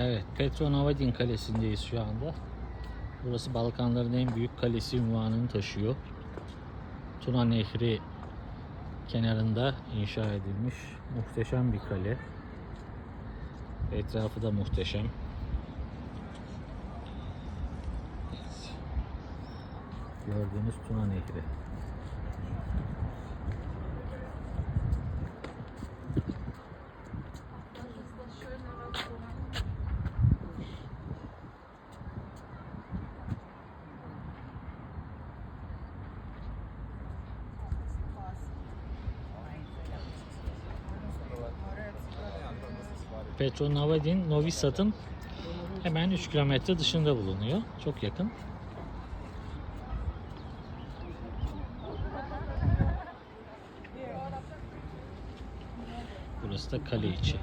Evet, Petronovadin Kalesi'ndeyiz şu anda. Burası Balkanların en büyük kalesi ünvanını taşıyor. Tuna Nehri kenarında inşa edilmiş muhteşem bir kale. Etrafı da muhteşem. Gördüğünüz Tuna Nehri. Petronovadin Novi Sad'ın hemen 3 kilometre dışında bulunuyor. Çok yakın. Burası da kale içi.